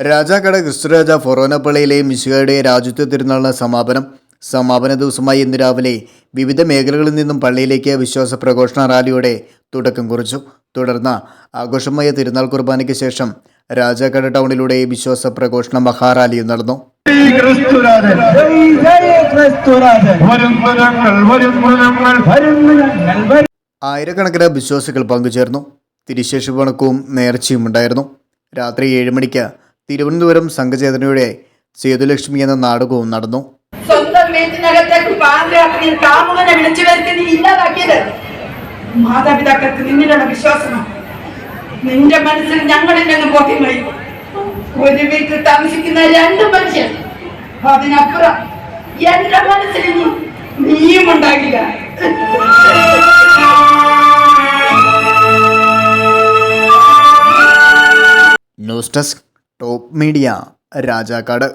രാജാക്കട ക്രിസ്തുരാജ ഫൊറോനപ്പള്ളിയിലെ മിശുകയുടെ രാജ്യത്വ തിരുനാളിന് സമാപനം. സമാപന ദിവസമായി ഇന്ന് രാവിലെ വിവിധ മേഖലകളിൽ നിന്നും പള്ളിയിലേക്ക് വിശ്വാസ പ്രഘോഷണ റാലിയോടെ തുടക്കം കുറിച്ചു. തുടർന്ന് ആഘോഷമായ തിരുനാൾ കുർബാനയ്ക്ക് ശേഷം രാജാക്കട ടൗണിലൂടെ വിശ്വാസ പ്രഘോഷണ മഹാറാലിയും നടന്നു. ആയിരക്കണക്കിന് വിശ്വാസികൾ പങ്കുചേർന്നു. തിരുശേഷി വണക്കവും നേർച്ചയും ഉണ്ടായിരുന്നു രാത്രി ഏഴ് മണിക്ക് തിരുവനന്തപുരം സംഘചേതനയുടെ സേതുലക്ഷ്മി എന്ന നാടകവും നടന്നു. സ്വന്തം വീട്ടിനകത്തേക്ക് പാതിരാത്രിയിൽ കാമുകനെ വിളിച്ചു വരുത്തി നീ ഇല്ലാതാക്കിയത്. മാതാപിതാക്കൾക്ക് നിന്നിലുള്ള വിശ്വാസമാണ്. നിന്റെ മനസ്സിൽ ഞങ്ങളിൽ നിന്ന് ബോധ്യമായി ഒരു വീട്ടിൽ താമസിക്കുന്ന രണ്ട് മനുഷ്യൻ അതിനപ്പുറം എന്റെ മനസ്സിൽ ഇനി നീയും ഉണ്ടാകില്ല. News desk top media Rajakkad